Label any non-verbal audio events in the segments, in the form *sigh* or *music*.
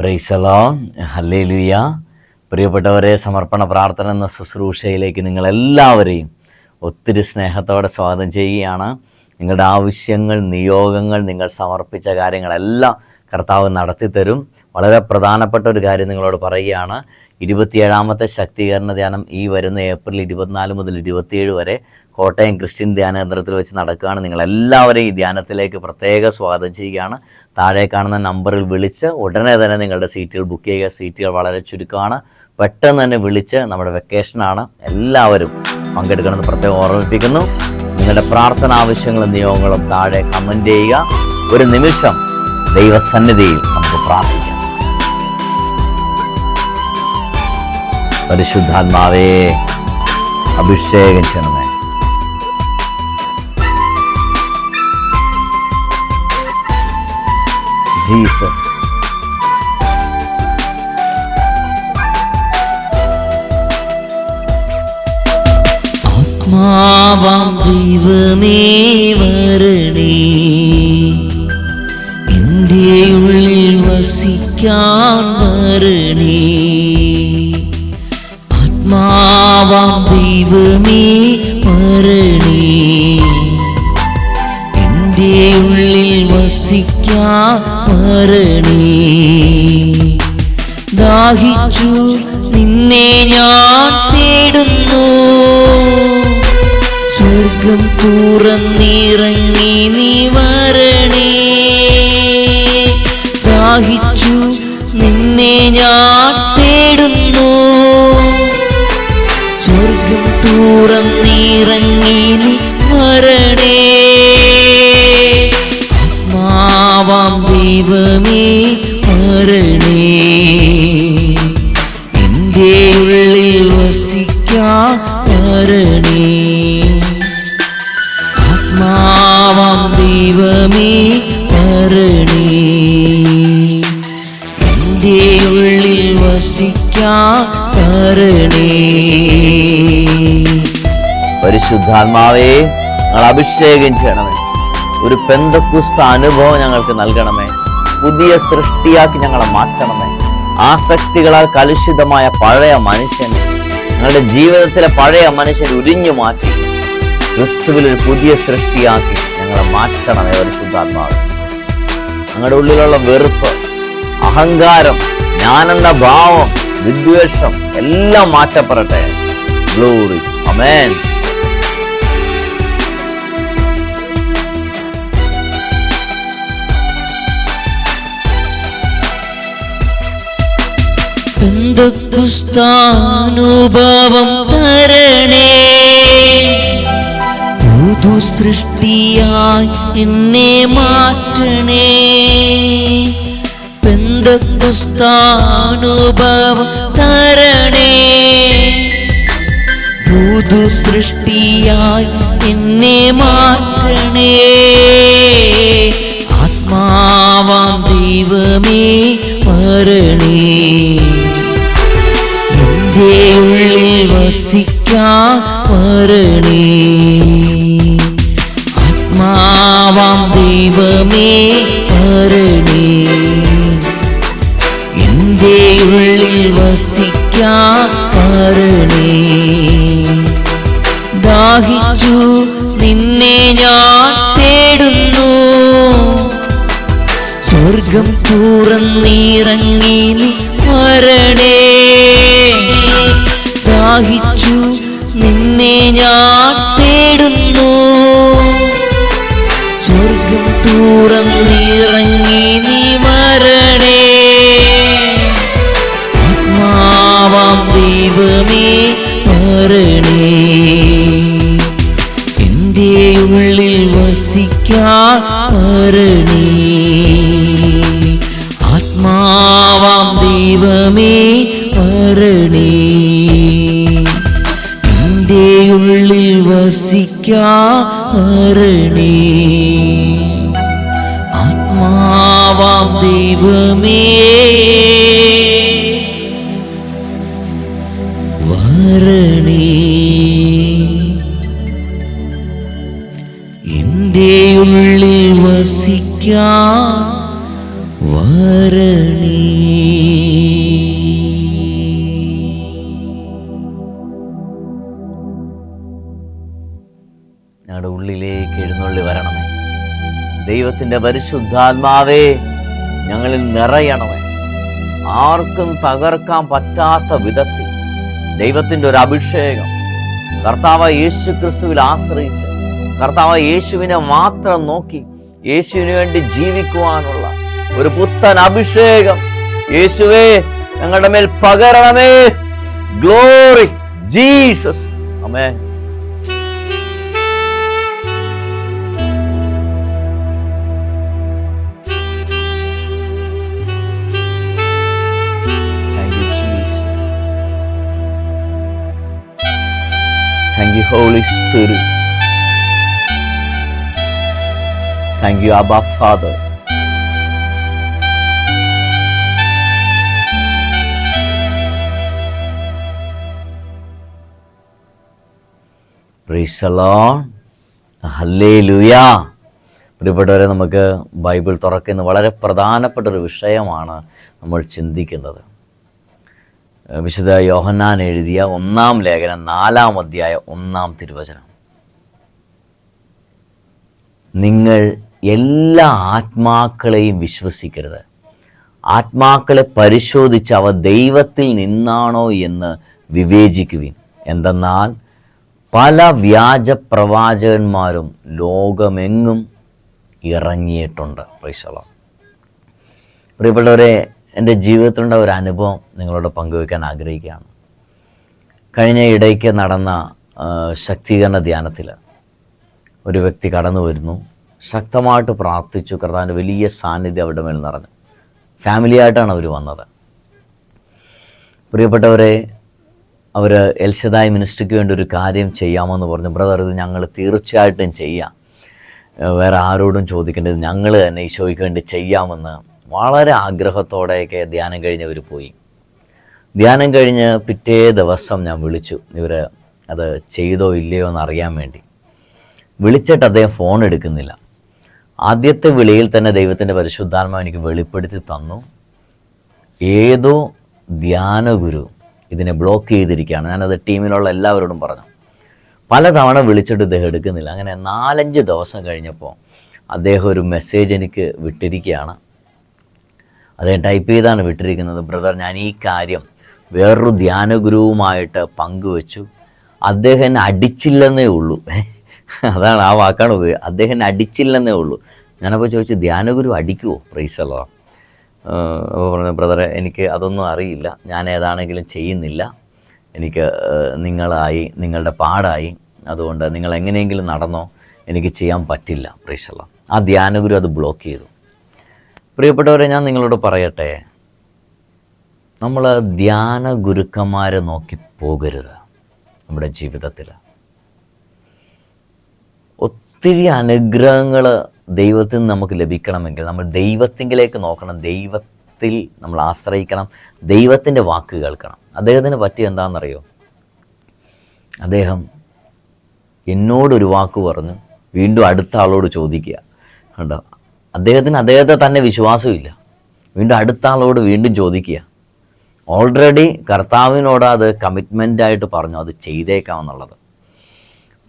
പ്രൈസലോ hallelujah പ്രിയപ്പെട്ടവരെ സമർപ്പണ പ്രാർത്ഥന എന്ന ശുശ്രൂഷയിലേക്ക് നിങ്ങളെല്ലാവരെയും ഒത്തിരി സ്നേഹത്തോടെ സ്വാഗതം ചെയ്യുകയാണ്. നിങ്ങളുടെ ആവശ്യങ്ങൾ നിയോഗങ്ങൾ നിങ്ങൾ സമർപ്പിച്ച കാര്യങ്ങളെല്ലാം കർത്താവ് നടത്തിത്തരും. വളരെ പ്രധാനപ്പെട്ട ഒരു കാര്യം നിങ്ങളോട് പറയുകയാണ്. ഇരുപത്തിയേഴാമത്തെ ശക്തീകരണ ധ്യാനം ഈ വരുന്ന ഏപ്രിൽ ഇരുപത്തിനാല് മുതൽ ഇരുപത്തിയേഴ് വരെ കോട്ടയം ക്രിസ്ത്യൻ ധ്യാന കേന്ദ്രത്തിൽ വെച്ച് നടക്കുകയാണ്. നിങ്ങളെല്ലാവരെയും ഈ ധ്യാനത്തിലേക്ക് പ്രത്യേക സ്വാഗതം ചെയ്യുകയാണ്. താഴെ കാണുന്ന നമ്പറിൽ വിളിച്ച് ഉടനെ തന്നെ നിങ്ങളുടെ സീറ്റുകൾ ബുക്ക് ചെയ്യുക. സീറ്റുകൾ വളരെ ചുരുക്കമാണ്. പെട്ടെന്ന് തന്നെ വിളിച്ച് നമ്മുടെ വെക്കേഷനാണ് എല്ലാവരും പങ്കെടുക്കണമെന്ന് പ്രത്യേകം ഓർമ്മിപ്പിക്കുന്നു. നിങ്ങളുടെ പ്രാർത്ഥന ആവശ്യങ്ങളും നിയോഗങ്ങളും താഴെ കമന്റ് ചെയ്യുക. ഒരു നിമിഷം ദൈവസന്നിധിയിൽ നമുക്ക് പ്രാർത്ഥിക്കാം. പരിശുദ്ധാത്മാവേ അഭിഷേകം ചെയ്യണമേ ജീസസ്. ആത്മാവാം ദൈവമേ വരണേ. എന്റെ ഉള്ളിൽ വസിക്കാൻ വരണേ. ദൈവമേ മരണേ. എന്റെ ഉള്ളിൽ വസിക്കാൻ മരണേ. ദാഹിച്ചു നിന്നെ ഞാൻ തേടുന്നു. സ്വർഗം നീ ദൈവമേ മരണേ. എന്റെ ഉള്ളിൽ വസിക്കാ മരണേ. ആത്മാവാം ദൈവമേ മരണേ. എന്റെ ഉള്ളിൽ വസിക്കാ മരണേ. പരിശുദ്ധാത്മാവേ ഞങ്ങൾ അഭിഷേകം ചെയ്യണമേ. ഒരു പെന്തക്കുസ്ത അനുഭവം ഞങ്ങൾക്ക് നൽകണമേ. പുതിയ സൃഷ്ടിയാക്കി ഞങ്ങളെ മാറ്റണമേ. ആസക്തികളാൽ കലുഷിതമായ പഴയ മനുഷ്യനെ ഞങ്ങളുടെ ജീവിതത്തിലെ പഴയ മനുഷ്യൻ ഉരിഞ്ഞു മാറ്റി ക്രിസ്തുവിൽ ഒരു പുതിയ സൃഷ്ടിയാക്കി ഞങ്ങളെ മാറ്റണമേ ഒരു ശുദ്ധാത്മാവ് ഞങ്ങളുടെ ഉള്ളിലുള്ള വെറുപ്പ് അഹങ്കാരം ഞാനെന്ന ഭാവം വിദ്വേഷം എല്ലാം മാറ്റപ്പെടട്ടെ. ഗ്ലോറി അമേൻ ബന്ധുസ്ഥാനുഭവം തരണേ? പുതു സൃഷ്ടിയായി എന്നെ മാറ്റണേ. പെന്തുസ്താനുഭവം തരണേ? പുതു സൃഷ്ടിയായി എന്നെ മാറ്റണേ. ആത്മാവാം ദൈവമേ വരണേ. വരണേ ആത്മാവാം ദൈവമേ വരണേ എന്റെ ഉള്ളിൽ വസിക്കാൻ വരണേ ദാഹിച്ചു നിന്നെ ഞാൻ തേടുന്നു. സ്വർഗം തുറന്നിറങ്ങി വരണേ. ദാഹിച്ചു വരണേ ആത്മാവാം ദൈവമേ വരണേ. എന്റെ ഉള്ളിൽ വസിക്കാ വരണേ. ആത്മാവാം ദൈവമേ വരണേ. എന്റെ വസിക്കാൻ വരണി ഞങ്ങളുടെ ഉള്ളിലേക്ക് എഴുന്നള്ളി വരണമേ. ദൈവത്തിന്റെ പരിശുദ്ധാത്മാവേ ഞങ്ങളിൽ നിറയണമേ. ആർക്കും തകർക്കാൻ പറ്റാത്ത വിധത്തിൽ ദൈവത്തിന്റെ ഒരു അഭിഷേകം കർത്താവ് യേശു ക്രിസ്തുവിൽ ആശ്രയിച്ച് കർത്താവ് യേശുവിനെ മാത്രം നോക്കി യേശുവിന് വേണ്ടി ജീവിക്കുവാനുള്ള ഒരു പുത്തൻ അഭിഷേകം. യേശുവേ ഞങ്ങളുടെ മേൽ പകരണമേ. ഗ്ലോറി ജീസസ് അമേ Thank you, Holy Spirit. Thank you അബ father. പ്രിയപ്പെട്ടവരെ നമുക്ക് ബൈബിൾ തുറക്കുന്ന വളരെ പ്രധാനപ്പെട്ട ഒരു വിഷയമാണ് നമ്മൾ ചിന്തിക്കുന്നത്. വിശുദ്ധ യോഹന്നാൻ എഴുതിയ ഒന്നാം ലേഖനം നാലാം അധ്യായ ഒന്നാം തിരുവചനം. നിങ്ങൾ എല്ലാ ആത്മാക്കളെയും വിശ്വസിക്കരുത്. ആത്മാക്കളെ പരിശോധിച്ച് അവ ദൈവത്തിൽ നിന്നാണോ എന്ന് വിവേചിക്കുവിൻ. എന്തെന്നാൽ പല വ്യാജ പ്രവാചകന്മാരും ലോകമെങ്ങും ഇറങ്ങിയിട്ടുണ്ട്. പ്രൈസളം പ്രിയപ്പെട്ടവരെ എന്റെ ജീവിതത്തിലുള്ള ഒരു അനുഭവം നിങ്ങളോട് പങ്കുവയ്ക്കാൻ ആഗ്രഹിക്കുകയാണ്. കഴിഞ്ഞ ഇടയ്ക്ക് നടന്ന ശക്തീകരണ ധ്യാനത്തിൽ ഒരു വ്യക്തി കടന്നു വരുന്നു. ശക്തമായിട്ട് പ്രാർത്ഥിച്ചു കർത്താവിന്റെ വലിയ സാന്നിധ്യം അവരുടെ മേൽ നിറഞ്ഞു. ഫാമിലിയായിട്ടാണ് അവർ വന്നത്. പ്രിയപ്പെട്ടവരെ അവർ എൽഷദായ് മിനിസ്ട്രിക്ക് വേണ്ടി ഒരു കാര്യം ചെയ്യാമെന്ന് പറഞ്ഞു. ബ്രദർ ഇത് ഞങ്ങൾ തീർച്ചയായിട്ടും ചെയ്യാം. വേറെ ആരോടും ചോദിക്കേണ്ടത് ഞങ്ങൾ തന്നെ ഈശോയ്ക്ക് വേണ്ടി ചെയ്യാമെന്ന് വളരെ ആഗ്രഹത്തോടെയൊക്കെ ധ്യാനം കഴിഞ്ഞവർ പോയി. ധ്യാനം കഴിഞ്ഞ് പിറ്റേ ദിവസം ഞാൻ വിളിച്ചു. ഇവർ അത് ചെയ്തോ ഇല്ലയോ എന്ന് അറിയാൻ വേണ്ടി. വിളിച്ചിട്ട് അദ്ദേഹം ഫോൺ എടുക്കുന്നില്ല. ആദ്യത്തെ വിളിയിൽ തന്നെ ദൈവത്തിന്റെ പരിശുദ്ധാത്മാവ് എനിക്ക് വെളിപ്പെടുത്തി തന്നു. ഏതോ ധ്യാനഗുരു ഇതിനെ ബ്ലോക്ക് ചെയ്തിരിക്കുകയാണ്. ഞാനത് ടീമിലുള്ള എല്ലാവരോടും പറഞ്ഞു. പലതവണ വിളിച്ചിട്ട് ഇദ്ദേഹം എടുക്കുന്നില്ല. അങ്ങനെ നാലഞ്ച് ദിവസം കഴിഞ്ഞപ്പോൾ അദ്ദേഹം ഒരു മെസ്സേജ് എനിക്ക് വിട്ടിരിക്കുകയാണ്. അദ്ദേഹം ടൈപ്പ് ചെയ്താണ് വിട്ടിരിക്കുന്നത് ബ്രദർ ഞാൻ ഈ കാര്യം വേറൊരു ധ്യാനഗുരുവുമായിട്ട് പങ്കുവച്ചു. അദ്ദേഹം എന്നെ അടിച്ചില്ലെന്നേ ഉള്ളൂ. *laughs* അതാണ് ആ വാക്കാണ് ഉപയോഗം അദ്ദേഹം അടിച്ചില്ലെന്നേ ഉള്ളൂ. ഞാനപ്പോൾ ചോദിച്ചു ധ്യാനഗുരു അടിക്കുമോ പ്രൈസല്ലോ അപ്പോൾ പറഞ്ഞു ബ്രദറെ എനിക്ക് അതൊന്നും അറിയില്ല. ഞാൻ ഏതാണെങ്കിലും ചെയ്യുന്നില്ല. എനിക്ക് നിങ്ങളായി നിങ്ങളുടെ പാടായി. അതുകൊണ്ട് നിങ്ങൾ എങ്ങനെയെങ്കിലും നടന്നോ. എനിക്ക് ചെയ്യാൻ പറ്റില്ല. പ്രൈസല്ല ആ ധ്യാനഗുരു അത് ബ്ലോക്ക് ചെയ്തു. പ്രിയപ്പെട്ടവരെ ഞാൻ നിങ്ങളോട് പറയട്ടെ. നമ്മൾ ധ്യാന ഗുരുക്കന്മാരെ നോക്കി പോകരുത് നമ്മുടെ ജീവിതത്തിൽ ഒത്തിരി അനുഗ്രഹങ്ങൾ ദൈവത്തിൽ നിന്ന് നമുക്ക് ലഭിക്കണമെങ്കിൽ നമ്മൾ ദൈവത്തിങ്കിലേക്ക് നോക്കണം. ദൈവത്തിൽ നമ്മൾ ആശ്രയിക്കണം. ദൈവത്തിന്റെ വാക്ക് കേൾക്കണം. അദ്ദേഹത്തിന് പറ്റി എന്താണെന്നറിയോ? അദ്ദേഹം എന്നോടൊരു വാക്ക് പറഞ്ഞു വീണ്ടും അടുത്ത ആളോട് ചോദിക്കുക. കണ്ടോ? അദ്ദേഹത്തിന് അദ്ദേഹത്തെ തന്നെ വിശ്വാസമില്ല. വീണ്ടും അടുത്ത ആളോട് വീണ്ടും ചോദിക്കുക. ഓൾറെഡി കർത്താവിനോട് അത് കമ്മിറ്റ്മെന്റായിട്ട് പറഞ്ഞു. അത് ചെയ്തേക്കാമെന്നുള്ളത്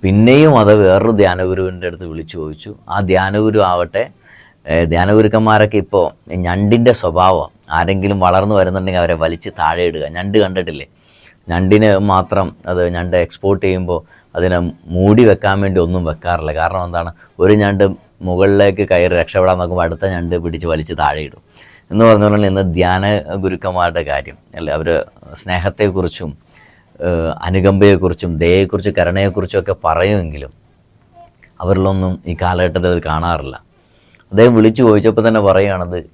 പിന്നെയും അത് വേറൊരു ധ്യാനഗുരുവിന്റെ അടുത്ത് വിളിച്ചു ചോദിച്ചു. ആ ധ്യാനഗുരു ആവട്ടെ ധ്യാനഗുരുക്കന്മാരൊക്കെ ഇപ്പോൾ ഞണ്ടിന്റെ സ്വഭാവം ആരെങ്കിലും വളർന്നു വരുന്നുണ്ടെങ്കിൽ അവരെ വലിച്ച് താഴെ ഇടുക. ഞണ്ട് കണ്ടിട്ടില്ലേ? ഞണ്ടിന് മാത്രം അത് ഞണ്ട് എക്സ്പോർട്ട് ചെയ്യുമ്പോൾ അതിനെ മൂടി വെക്കാൻ വേണ്ടി ഒന്നും വെക്കാറില്ല. കാരണം എന്താണ്? ഒരു ഞണ്ട് മുകളിലേക്ക് കയറി രക്ഷപ്പെടാൻ നോക്കുമ്പോൾ അടുത്ത ഞണ്ട് പിടിച്ച് വലിച്ച് താഴെ ഇടും. എന്ന് പറഞ്ഞുകൊണ്ടാണ് ഇന്ന് ധ്യാന ഗുരുക്കന്മാരുടെ കാര്യം. അല്ലെ? അവർ സ്നേഹത്തെക്കുറിച്ചും അനുകമ്പയെക്കുറിച്ചും ദയയെക്കുറിച്ചും കരുണയെക്കുറിച്ചും ഒക്കെ പറയുമെങ്കിലും അവരിലൊന്നും ഈ കാലഘട്ടത്തിൽ കാണാറില്ല. അദ്ദേഹം വിളിച്ചു ചോദിച്ചപ്പോൾ തന്നെ പറയുകയാണത്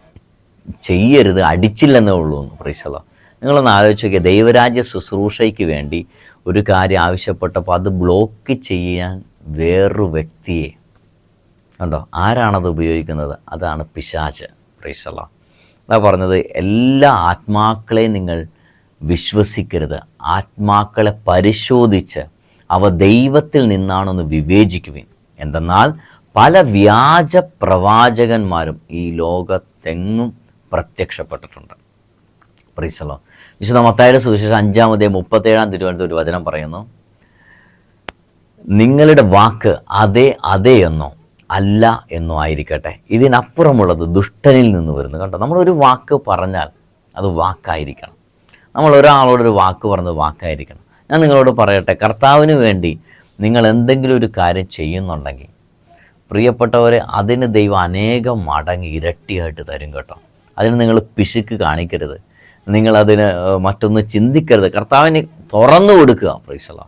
ചെയ്യരുത് അടിച്ചില്ലെന്നേ ഉള്ളൂ എന്ന് പ്രീശല നിങ്ങളൊന്ന് ആലോചിച്ച് നോക്കിയാൽ ദൈവരാജ്യ ശുശ്രൂഷയ്ക്ക് വേണ്ടി ഒരു കാര്യം ആവശ്യപ്പെട്ടപ്പോൾ അത് ബ്ലോക്ക് ചെയ്യാൻ വേറൊരു വ്യക്തിയെ കണ്ടോ? ആരാണത് ഉപയോഗിക്കുന്നത്? അതാണ് പിശാച്ച് പ്രീശല അതാ പറഞ്ഞത് എല്ലാ ആത്മാക്കളെയും നിങ്ങൾ വിശ്വസിക്കരുത്. ആത്മാക്കളെ പരിശോധിച്ച് അവ ദൈവത്തിൽ നിന്നാണെന്ന് വിവേചിക്കുവിൻ. എന്തെന്നാൽ പല വ്യാജ പ്രവാചകന്മാരും ഈ ലോകത്തെങ്ങും പ്രത്യക്ഷപ്പെട്ടിട്ടുണ്ട്. പ്രീസലോ വിശുദ്ധ മത്തായുടെ സുവിശേഷം അഞ്ചാമതേ മുപ്പത്തേഴാം തിരുവനന്തപുരം ഒരു വചനം പറയുന്നു. നിങ്ങളുടെ വാക്ക് അതെ അതെ എന്നോ അല്ല എന്നോ ആയിരിക്കട്ടെ. ഇതിനപ്പുറമുള്ളത് ദുഷ്ടനിൽ നിന്ന് വരുന്നു. കണ്ടോ? നമ്മളൊരു വാക്ക് പറഞ്ഞാൽ അത് വാക്കായിരിക്കണം. നമ്മൾ ഒരാളോടൊരു വാക്ക് പറഞ്ഞത് വാക്കായിരിക്കണം. ഞാൻ നിങ്ങളോട് പറയട്ടെ കർത്താവിന് വേണ്ടി നിങ്ങൾ എന്തെങ്കിലും ഒരു കാര്യം ചെയ്യുന്നുണ്ടെങ്കിൽ പ്രിയപ്പെട്ടവരെ അതിന് ദൈവം അനേകം മടങ്ങി ഇരട്ടിയായിട്ട് തരും കേട്ടോ. അതിന് നിങ്ങൾ പിശുക്ക് കാണിക്കരുത്. നിങ്ങളതിന് മറ്റൊന്ന് ചിന്തിക്കരുത്. കർത്താവിന് തുറന്നു കൊടുക്കുക പ്രൈസല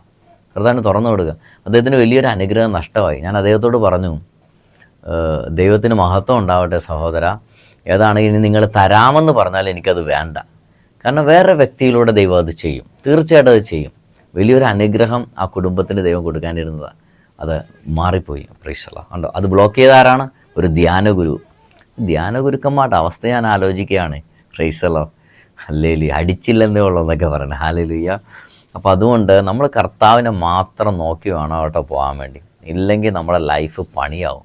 കർത്താവിന് തുറന്നു കൊടുക്കുക. അദ്ദേഹത്തിന് വലിയൊരു അനുഗ്രഹം നഷ്ടമായി. ഞാൻ അദ്ദേഹത്തോട് പറഞ്ഞു ദൈവത്തിന് മഹത്വം ഉണ്ടാവട്ടെ സഹോദര. ഏതാണെങ്കിൽ നിങ്ങൾ തരാമെന്ന് പറഞ്ഞാൽ എനിക്കത് വേണ്ട. കാരണം വേറെ വ്യക്തിയിലൂടെ ദൈവം അത് ചെയ്യും. തീർച്ചയായിട്ടും അത് ചെയ്യും. വലിയൊരു അനുഗ്രഹം ആ കുടുംബത്തിന് ദൈവം കൊടുക്കാനിരുന്നതാണ് അത് മാറിപ്പോയി. പ്രൈസല ഉണ്ടോ അത് ബ്ലോക്ക് ചെയ്ത ആരാണ്? ഒരു ധ്യാനഗുരു. ധ്യാനഗുരുക്കന്മാരുടെ അവസ്ഥ ഞാൻ ആലോചിക്കുകയാണ്. പ്രൈസലോ ഹല്ലേലി അടിച്ചില്ലെന്നേ ഉള്ളൂ എന്നൊക്കെ പറയണേ ഹാലലിയ അപ്പോൾ അതുകൊണ്ട് നമ്മൾ കർത്താവിനെ മാത്രം നോക്കി വേണം അവിടെ പോകാൻ വേണ്ടി. ഇല്ലെങ്കിൽ നമ്മുടെ ലൈഫ് പണിയാവും.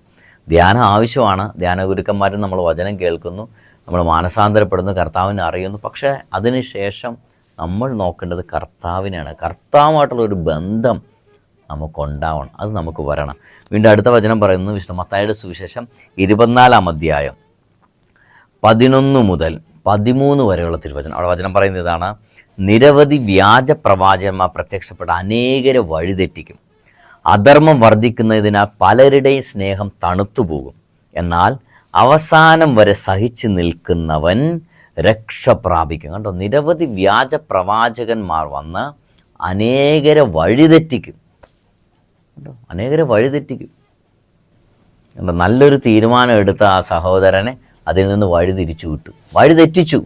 ധ്യാനം ആവശ്യമാണ്. ധ്യാനഗുരുക്കന്മാരും നമ്മൾ വചനം കേൾക്കുന്നു. നമ്മൾ മാനസാന്തരപ്പെടുന്നു കർത്താവിനെ അറിയുന്നു. പക്ഷേ അതിനുശേഷം നമ്മൾ നോക്കേണ്ടത് കർത്താവിനെയാണ്. കർത്താവുമായിട്ടുള്ള ഒരു ബന്ധം നമുക്കുണ്ടാവണം. അത് നമുക്ക് വരണം. വീണ്ടും അടുത്ത വചനം പറയുന്നു വിശ്വമത്തായുടെ സുവിശേഷം ഇരുപത്തിനാലാം അധ്യായം പതിനൊന്ന് മുതൽ പതിമൂന്ന് വരെയുള്ള തിരുവചനം. അവിടെ വചനം പറയുന്നത് ഇതാണ് നിരവധി വ്യാജ പ്രവാചകന്മാർ പ്രത്യക്ഷപ്പെട്ട അനേകരെ വഴിതെറ്റിക്കും. അധർമ്മം വർദ്ധിക്കുന്നതിനാൽ പലരുടെയും സ്നേഹം തണുത്തുപോകും. എന്നാൽ അവസാനം വരെ സഹിച്ചു നിൽക്കുന്നവൻ രക്ഷ പ്രാപിക്കും. കണ്ടോ? നിരവധി വ്യാജ പ്രവാചകന്മാർ വന്ന് അനേകരെ വഴിതെറ്റിക്കും. കണ്ടോ? അനേകരെ വഴിതെറ്റിക്കും. കണ്ടോ? നല്ലൊരു തീരുമാനം എടുത്ത ആ സഹോദരനെ അതിൽ നിന്ന് വഴിതിരിച്ചു വിട്ടു. വഴിതെറ്റിച്ചു.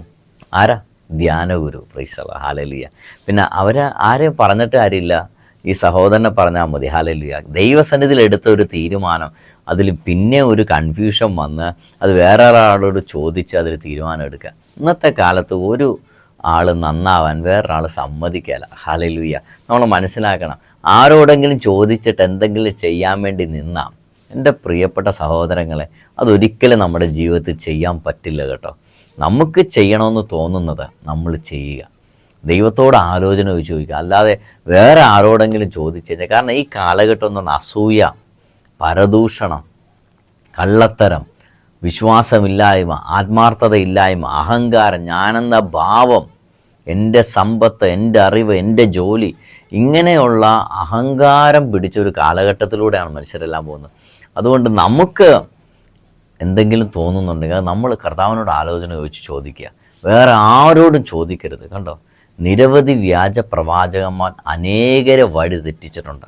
ആരാ? ധ്യാനഗുരു. പ്രൈസല ഹാലലിയ പിന്നെ അവരെ ആരെയും പറഞ്ഞിട്ട് കാര്യമില്ല. ഈ സഹോദരനെ പറഞ്ഞാൽ മതി. ഹാലലിയ ദൈവസന്നിധിയിൽ എടുത്ത ഒരു തീരുമാനം. അതിൽ പിന്നെ ഒരു കൺഫ്യൂഷൻ വന്ന് അത് വേറെ ഒരാളോട് ചോദിച്ച് അതിൽ തീരുമാനം എടുക്കുക. ഇന്നത്തെ കാലത്ത് ഒരു ആൾ നന്നാവാൻ വേറൊരാൾ സമ്മതിക്കല. ഹാലലുയ്യ നമ്മൾ മനസ്സിലാക്കണം. ആരോടെങ്കിലും ചോദിച്ചിട്ട് എന്തെങ്കിലും ചെയ്യാൻ വേണ്ടി നിന്നാം എന്റെ പ്രിയപ്പെട്ട സഹോദരങ്ങളെ അതൊരിക്കലും നമ്മുടെ ജീവിതത്തിൽ ചെയ്യാൻ പറ്റില്ല കേട്ടോ. നമുക്ക് ചെയ്യണമെന്ന് തോന്നുന്നത് നമ്മൾ ചെയ്യുക. ദൈവത്തോട് ആലോചന ചോദിക്കുക. അല്ലാതെ വേറെ ആരോടെങ്കിലും ചോദിച്ചു കഴിഞ്ഞാൽ കാരണം ഈ കാലഘട്ടം എന്ന് അസൂയ പരദൂഷണം കള്ളത്തരം വിശ്വാസമില്ലായ്മ ആത്മാർത്ഥതയില്ലായ്മ അഹങ്കാരം ഞാനെന്ന ഭാവം എന്റെ സമ്പത്ത് എന്റെ അറിവ് എന്റെ ജോലി ഇങ്ങനെയുള്ള അഹങ്കാരം പിടിച്ചൊരു കാലഘട്ടത്തിലൂടെയാണ് മനുഷ്യരെല്ലാം പോകുന്നത്. അതുകൊണ്ട് നമുക്ക് എന്തെങ്കിലും തോന്നുന്നുണ്ടെങ്കിൽ നമ്മൾ കർത്താവിനോട് ആലോചന ചോദിച്ച് ചോദിക്കുക. വേറെ ആരോടും ചോദിക്കരുത് കണ്ടോ? നിരവധി വ്യാജ പ്രവാചകന്മാർ അനേകരെ വഴി തെറ്റിച്ചിട്ടുണ്ട്.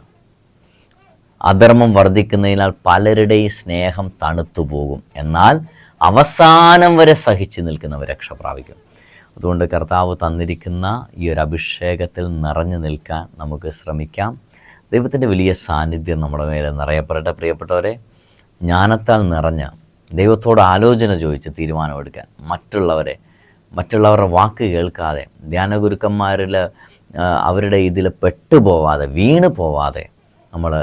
അധർമ്മം വർദ്ധിക്കുന്നതിനാൽ പലരുടെയും സ്നേഹം തണുത്തു പോകും. എന്നാൽ അവസാനം വരെ സഹിച്ചു നിൽക്കുന്നവർ രക്ഷ പ്രാപിക്കും. അതുകൊണ്ട് കർത്താവ് തന്നിരിക്കുന്ന ഈ ഒരു അഭിഷേകത്തിൽ നിറഞ്ഞു നിൽക്കാൻ നമുക്ക് ശ്രമിക്കാം. ദൈവത്തിന്റെ വലിയ സാന്നിധ്യം നമ്മുടെ മേലെ നിറയപ്പെടട്ടെ. പ്രിയപ്പെട്ടവരെ ജ്ഞാനത്താൽ നിറഞ്ഞ ദൈവത്തോട് ആലോചന ചോദിച്ച് തീരുമാനമെടുക്കാൻ മറ്റുള്ളവരെ മറ്റുള്ളവരുടെ വാക്ക് കേൾക്കാതെ ധ്യാനഗുരുക്കന്മാരിൽ ഗുരുക്കന്മാരിൽ അവരുടെ ഇതിൽ പെട്ടുപോവാതെ വീണ് പോവാതെ നമ്മൾ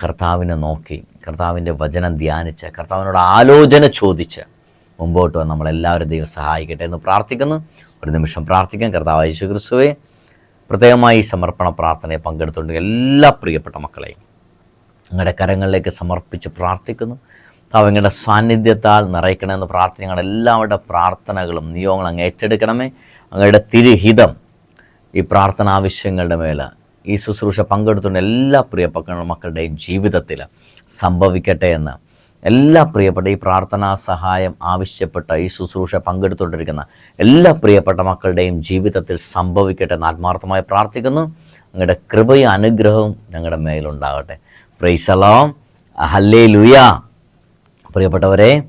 കർത്താവിനെ നോക്കി കർത്താവിന്റെ വചനം ധ്യാനിച്ച് കർത്താവിനോട് ആലോചന ചോദിച്ച് മുമ്പോട്ട് വന്ന് നമ്മളെല്ലാവരും ദൈവം സഹായിക്കട്ടെ എന്ന് പ്രാർത്ഥിക്കുന്നു. ഒരു നിമിഷം പ്രാർത്ഥിക്കാം. കർത്താവ് യേശു ക്രിസ്തുവെ പ്രത്യേകമായി സമർപ്പണ പ്രാർത്ഥനയെ പങ്കെടുത്തുകൊണ്ട് എല്ലാ പ്രിയപ്പെട്ട മക്കളെയും നിങ്ങളുടെ കരങ്ങളിലേക്ക് സമർപ്പിച്ച് പ്രാർത്ഥിക്കുന്നു. അങ്ങയുടെ സാന്നിധ്യത്താൽ നിറയ്ക്കണമെന്ന് പ്രാർത്ഥന ഞങ്ങളുടെ എല്ലാവരുടെ പ്രാർത്ഥനകളും നിയോഗങ്ങളും അങ്ങ് ഏറ്റെടുക്കണമേ. അങ്ങയുടെ തിരുഹിതം ഈ പ്രാർത്ഥന ആവശ്യങ്ങളുടെ മേൽ ഈ ശുശ്രൂഷ പങ്കെടുത്തുകൊണ്ട് എല്ലാ പ്രിയപ്പെട്ട മക്കളുടെയും ജീവിതത്തിൽ സംഭവിക്കട്ടെ എന്ന് എല്ലാ പ്രിയപ്പെട്ട ഈ പ്രാർത്ഥനാ സഹായം ആവശ്യപ്പെട്ട ഈ ശുശ്രൂഷ പങ്കെടുത്തുകൊണ്ടിരിക്കുന്ന എല്ലാ പ്രിയപ്പെട്ട മക്കളുടെയും ജീവിതത്തിൽ സംഭവിക്കട്ടെ എന്ന് ആത്മാർത്ഥമായി പ്രാർത്ഥിക്കുന്നു. അങ്ങയുടെ കൃപയും അനുഗ്രഹവും ഞങ്ങളുടെ മേലുണ്ടാകട്ടെ. പ്രൈസലോം ഹല്ലേ ലുയാ പ്രിയപ്പെട്ടവരെ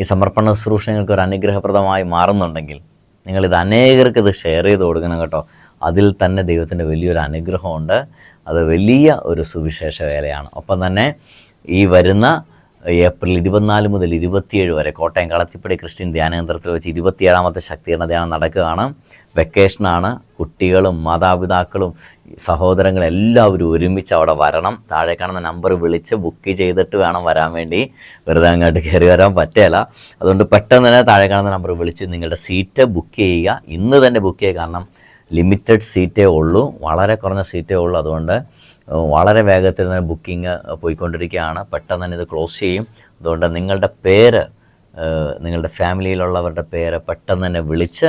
ഈ സമർപ്പണ ശുശ്രൂഷ നിങ്ങൾക്ക് ഒരു അനുഗ്രഹപ്രദമായി മാറുന്നുണ്ടെങ്കിൽ നിങ്ങളിത് അനേകർക്ക് ഇത് ഷെയർ ചെയ്ത് കൊടുക്കണം കേട്ടോ. അതിൽ തന്നെ ദൈവത്തിന്റെ വലിയൊരു അനുഗ്രഹമുണ്ട്. അത് വലിയ ഒരു സുവിശേഷ വേലയാണ്. ഒപ്പം തന്നെ ഈ വരുന്ന ഏപ്രിൽ ഇരുപത്തിനാല് മുതൽ ഇരുപത്തിയേഴ് വരെ കോട്ടയം കളത്തിപ്പടി ക്രിസ്ത്യൻ ധ്യാനകേന്ദ്രത്തിൽ വെച്ച് ഇരുപത്തിയേഴാമത്തെ ശക്തീകരണ ധ്യാനം നടക്കുകയാണ്. വെക്കേഷനാണ്. കുട്ടികളും മാതാപിതാക്കളും സഹോദരങ്ങളും എല്ലാവരും ഒരുമിച്ച് അവിടെ വരണം. താഴെ കാണുന്ന നമ്പർ വിളിച്ച് ബുക്ക് ചെയ്തിട്ട് വേണം വരാൻ വേണ്ടി. വെറുതെ അങ്ങോട്ട് കയറി വരാൻ പറ്റില്ല അതുകൊണ്ട് പെട്ടെന്ന് തന്നെ താഴെ കാണുന്ന നമ്പർ വിളിച്ച് നിങ്ങളുടെ സീറ്റ് ബുക്ക് ചെയ്യുക. ഇന്ന് തന്നെ ബുക്ക് ചെയ്യുക. കാരണം ലിമിറ്റഡ് സീറ്റേ ഉള്ളൂ. വളരെ കുറഞ്ഞ സീറ്റേ ഉള്ളൂ. അതുകൊണ്ട് വളരെ വേഗത്തിൽ തന്നെ ബുക്കിംഗ് പോയിക്കൊണ്ടിരിക്കുകയാണ്. പെട്ടെന്ന് തന്നെ ഇത് ക്ലോസ് ചെയ്യും. അതുകൊണ്ട് നിങ്ങളുടെ പേര് നിങ്ങളുടെ ഫാമിലിയിലുള്ളവരുടെ പേര് പെട്ടെന്ന് തന്നെ വിളിച്ച്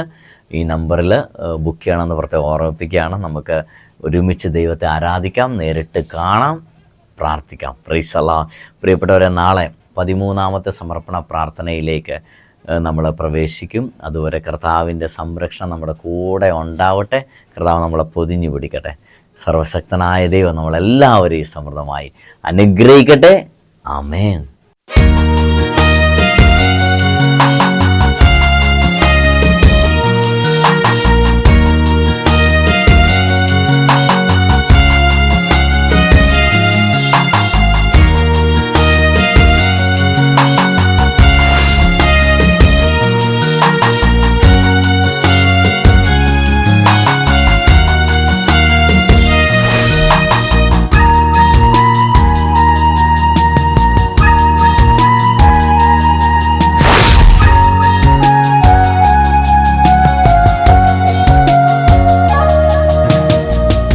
ഈ നമ്പറിൽ ബുക്ക് ചെയ്യണമെന്ന് പ്രത്യേകം ഓർമ്മിപ്പിക്കുകയാണ്. നമുക്ക് ഒരുമിച്ച് ദൈവത്തെ ആരാധിക്കാം നേരിട്ട് കാണാം പ്രാർത്ഥിക്കാം. പ്രൈസ് അല്ലാ പ്രിയപ്പെട്ടവരെ നാളെ പതിമൂന്നാമത്തെ സമർപ്പണ പ്രാർത്ഥനയിലേക്ക് നമ്മൾ പ്രവേശിക്കും. അതുവരെ കർത്താവിന്റെ സംരക്ഷണം നമ്മുടെ കൂടെ ഉണ്ടാവട്ടെ. കർത്താവ് നമ്മളെ പൊതിഞ്ഞു പിടിക്കട്ടെ. സർവശക്തനായ ദൈവം നമ്മളെല്ലാവരെയും സമൃദ്ധമായി അനുഗ്രഹിക്കട്ടെ. ആമേൻ.